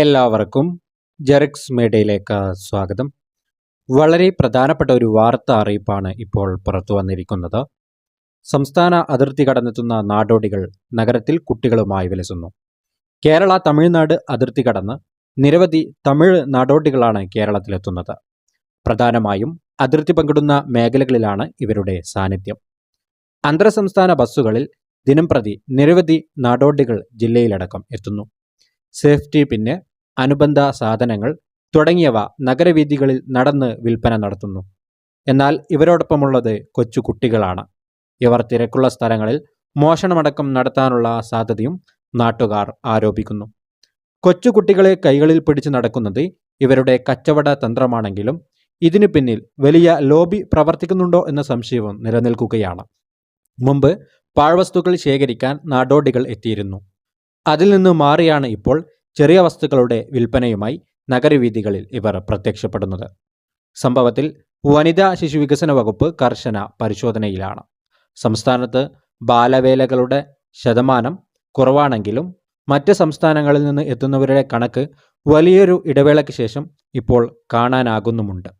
എല്ലാവർക്കും ജെറിക്സ് മീഡിയയിലേക്ക് സ്വാഗതം. വളരെ പ്രധാനപ്പെട്ട ഒരു വാർത്ത അറിയിപ്പാണ് ഇപ്പോൾ പുറത്തു വന്നിരിക്കുന്നത്. സംസ്ഥാന അതിർത്തി കടന്നെത്തുന്ന നാടോടികൾ നഗരത്തിൽ കുട്ടികളുമായി വിലസുന്നു. കേരള തമിഴ്നാട് അതിർത്തി കടന്ന് നിരവധി തമിഴ് നാടോടികളാണ് കേരളത്തിലെത്തുന്നത്. പ്രധാനമായും അതിർത്തി പങ്കിടുന്ന മേഖലകളിലാണ് ഇവരുടെ സാന്നിധ്യം. അന്തർ സംസ്ഥാന ബസ്സുകളിൽ ദിനംപ്രതി നിരവധി നാടോടികൾ ജില്ലയിലടക്കം എത്തുന്നു. സേഫ്റ്റി പിന്നെ അനുബന്ധ സാധനങ്ങൾ തുടങ്ങിയവ നഗരവീഥികളിൽ നടന്ന് വിൽപ്പന നടത്തുന്നു. എന്നാൽ ഇവരോടൊപ്പമുള്ളത് കൊച്ചു കുട്ടികളാണ്. ഇവർ തിരക്കുള്ള സ്ഥലങ്ങളിൽ മോഷണമടക്കം നടത്താനുള്ള സാധ്യതയും നാട്ടുകാർ ആരോപിക്കുന്നു. കൊച്ചുകുട്ടികളെ കൈകളിൽ പിടിച്ച് നടക്കുന്നത് ഇവരുടെ കച്ചവട തന്ത്രമാണെങ്കിലും ഇതിനു പിന്നിൽ വലിയ ലോബി പ്രവർത്തിക്കുന്നുണ്ടോ എന്ന സംശയവും നിലനിൽക്കുകയാണ്. മുമ്പ് പാഴ്വസ്തുക്കൾ ശേഖരിക്കാൻ നാടോടികൾ എത്തിയിരുന്നു. അതിൽ നിന്ന് മാറിയാണ് ഇപ്പോൾ ചെറിയ വസ്തുക്കളുടെ വിൽപ്പനയുമായി നഗരവീഥികളിൽ ഇവർ പ്രത്യക്ഷപ്പെടുന്നത്. സംഭവത്തിൽ വനിതാ ശിശു വികസന വകുപ്പ് കർശന പരിശോധനയിലാണ്. സംസ്ഥാനത്ത് ബാലവേലകളുടെ ശതമാനം കുറവാണെങ്കിലും മറ്റ് സംസ്ഥാനങ്ങളിൽ നിന്ന് എത്തുന്നവരുടെ കണക്ക് വലിയൊരു ഇടവേളയ്ക്ക് ശേഷം ഇപ്പോൾ കാണാനാകുന്നുമുണ്ട്.